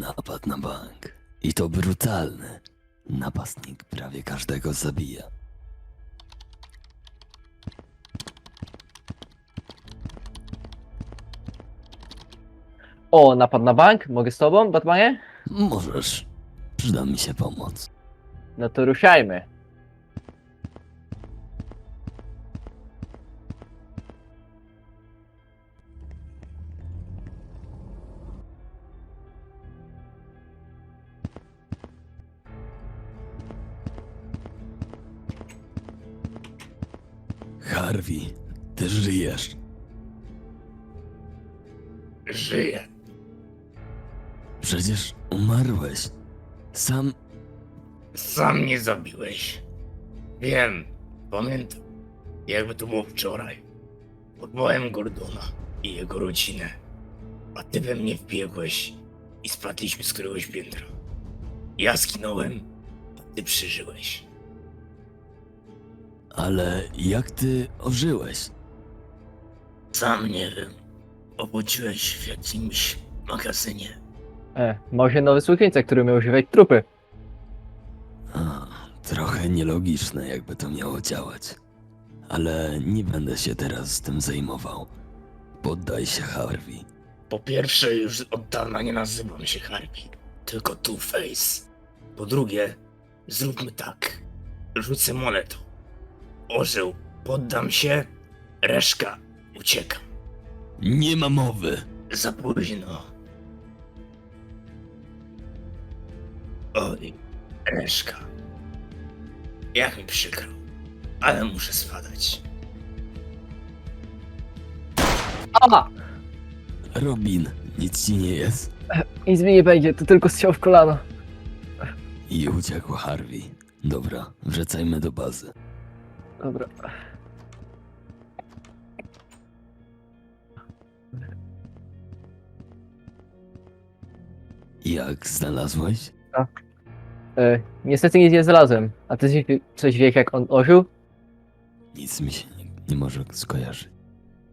Napad na bank. I to brutalny. Napastnik prawie każdego zabija. O, napad na bank? Mogę z tobą, Batmanie? Możesz. Przyda mi się pomoc. No to ruszajmy. Harvey, ty żyjesz. Żyję. Przecież umarłeś. Sam Sam mnie zabiłeś. Wiem, pamiętam. Jakby to było wczoraj. Podbałem Gordona i jego rodzinę. A ty we mnie wbiegłeś i spadliśmy z któregoś piętra. Ja skinąłem, a ty przeżyłeś. Ale jak ty ożyłeś? Sam nie wiem. Obudziłeś w jakimś magazynie. E, może nowy słuchańca, który miał używać trupy. A, trochę nielogiczne, jakby to miało działać. Ale nie będę się teraz tym zajmował. Poddaj się, Harvey. Po pierwsze, już od dawna nie nazywam się Harvey, tylko Two-Face. Po drugie, zróbmy tak. Rzucę monetą. Orzeł, poddam się, reszka, uciekam. Nie ma mowy. Za późno. Oj, reszka. Jak mi przykro, ale muszę spadać. A! Robin, nic ci nie jest? Nic mi nie będzie, to tylko strzał w kolano. I uciekł Harvey. Dobra, wracajmy do bazy. Dobra. Jak znalazłeś? E, niestety nic nie znalazłem. A ty coś- coś wiesz, jak on ożył? Nic mi się nie, nie może skojarzyć.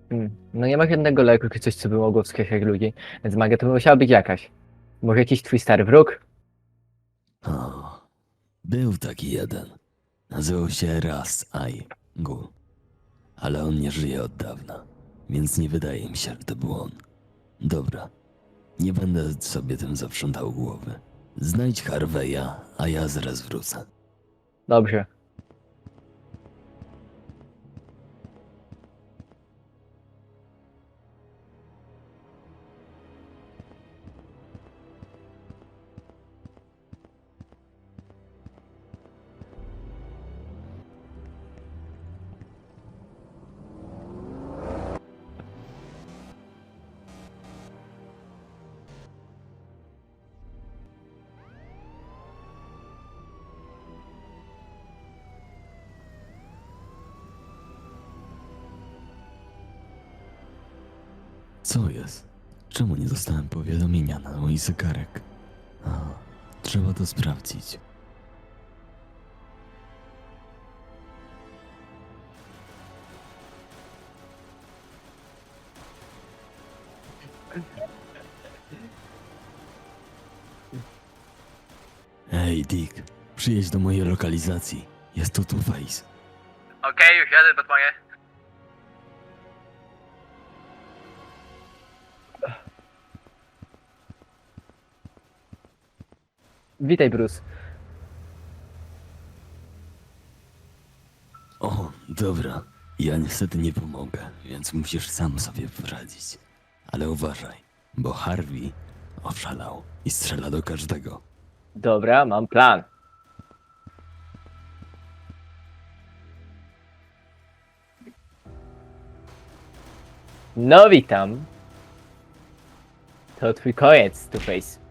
Hmm. No nie ma żadnego leku, czy coś, co by mogło wskrzeszać ludzi. Więc magia to musiała być jakaś. Może jakiś twój stary wróg? O, był taki jeden. Nazywał się Ras Ai Gu. Ale on nie żyje od dawna, więc nie wydaje mi się, że to był on. Dobra, nie będę sobie tym zaprzątał głowy. Znajdź Harveya, a ja zaraz wrócę. Dobrze. Co jest? Czemu nie dostałem powiadomienia na mój zegarek? A, trzeba to sprawdzić. Hej, Dick, przyjedź do mojej lokalizacji. Jest tu Two-Face. Okej, już jadę, Batmanie. Witaj, Bruce. O, dobra. Ja niestety nie pomogę, więc musisz sam sobie poradzić. Ale uważaj, bo Harvey oszalał i strzela do każdego. Dobra, mam plan. No witam. To twój koniec, Two-Face.